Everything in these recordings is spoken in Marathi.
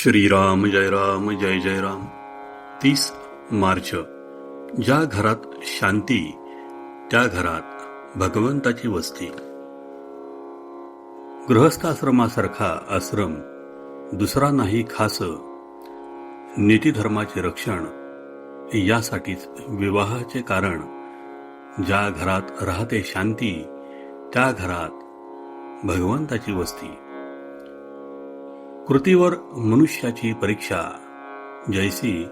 श्रीराम जय राम जय जय राम. तीस मार्च. ज्या घरात शांती त्या घरात भगवंताची वस्ती. गृहस्थाश्रमासारखा आश्रम दुसरा नाही खास नीतीधर्माचे रक्षण यासाठीच विवाहाचे कारण. ज्या घरात राहते शांती त्या घरात भगवंताची वस्ती. कृतीवर मनुष्याची परीक्षा. जैसी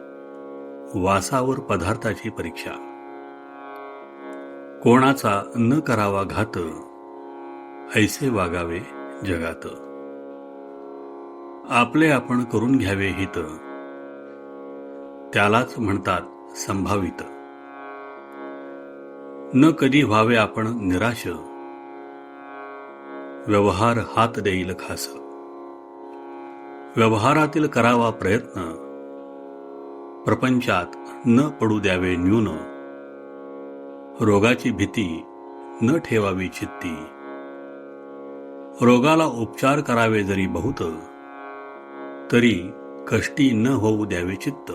वासावर पदार्थाची परीक्षा. कोणाचा न करावा घात ऐसे वागावे जगात. आपले आपण करून घ्यावे हित. त्यालाच म्हणतात संभावित. न कधी व्हावे आपण निराश. व्यवहार हात देईल खास. व्यवहारातील करावा प्रयत्न. प्रपंचात न पडू द्यावे न्यून. रोगाची भीती न ठेवावी चित्ती. रोगाला उपचार करावे जरी बहुत तरी कष्टी न होऊ द्यावे चित्त.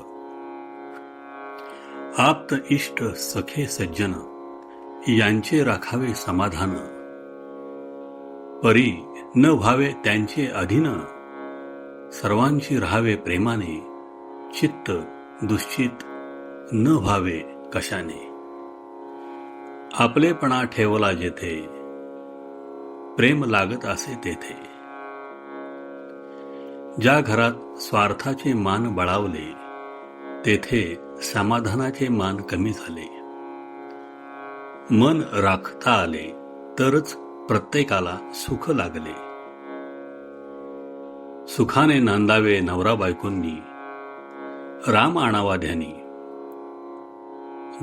आप्त इष्ट सखे सज्जन यांचे राखावे समाधान. परी न व्हावे त्यांचे अधीन सर्वांशी राहावे प्रेमाने चित्त दुश्चित न व्हावे कशाने. आपलेपणा ठेवला जेथे प्रेम लागत असे तेथे. ज्या घरात स्वार्थाचे मान बळावले तेथे समाधानाचे मान कमी झाले. मन राखता आले तरच प्रत्येकाला सुख लागले. सुखाने नांदावे नवरा बायकोंनी राम आणावा ध्यानी.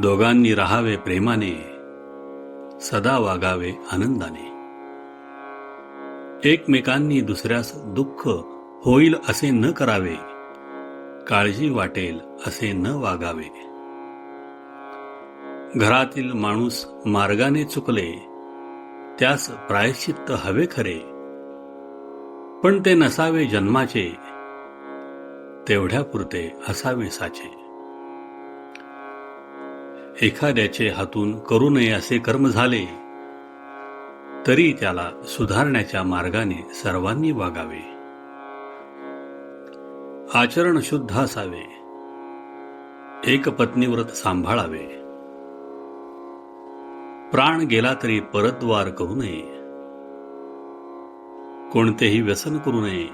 दोघांनी राहावे प्रेमाने सदा वागावे आनंदाने. एकमेकांनी दुसऱ्यास दुःख होईल असे न करावे काळजी वाटेल असे न वागावे. घरातील माणूस मार्गाने चुकले त्यास प्रायश्चित्त हवे खरे. पण ते नसावे जन्माचे तेवढ्यापुरते असावे साचे. एखाद्याचे हातून करू नये असे कर्म झाले तरी त्याला सुधारण्याच्या मार्गाने सर्वांनी वागावे. आचरण शुद्ध असावे. एक पत्नीव्रत सांभाळावे. प्राण गेला तरी परद्वार करू नये. कोणतेही व्यसन करू नये.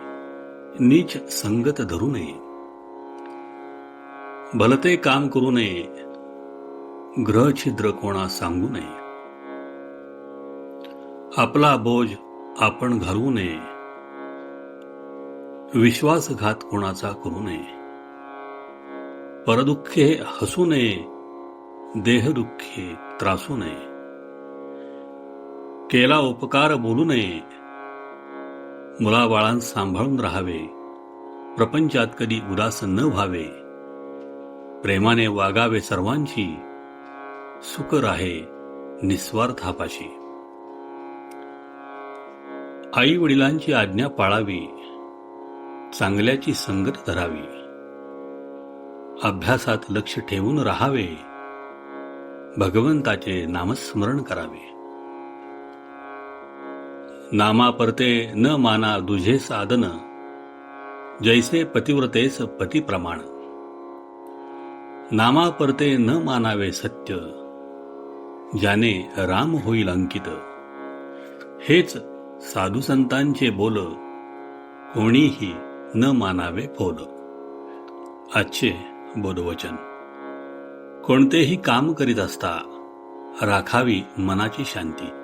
नीच संगत धरू नये. भलते काम करू नये. ग्रह छिद्र कोणा सांगू नये. आपला बोज आपण घालवू नये. विश्वासघात कोणाचा करू नये. परदुःखे हसू नये. देहदुःखे त्रासू नये. केला उपकार बोलू नये. मुलाबाळां सांभाळून राहावे. प्रपंचात कधी उदास न व्हावे. प्रेमाने वागावे सर्वांशी सुख राहे निस्वार्थापाशी. आई वडिलांची आज्ञा पाळावी. चांगल्याची संगत धरावी. अभ्यासात लक्ष ठेवून राहावे. भगवंताचे नामस्मरण करावे. नामा परते न माना दुझे साधन. जैसे पतिव्रतेस पतिप्रमाण नामा परते न मानावे सत्य. ज्याने राम होईल अंकित. हेच साधू संतांचे बोल. कोणीही न मानावे फोल. आजचे बोधवचन. कोणतेही काम करीत असता राखावी मनाची शांती.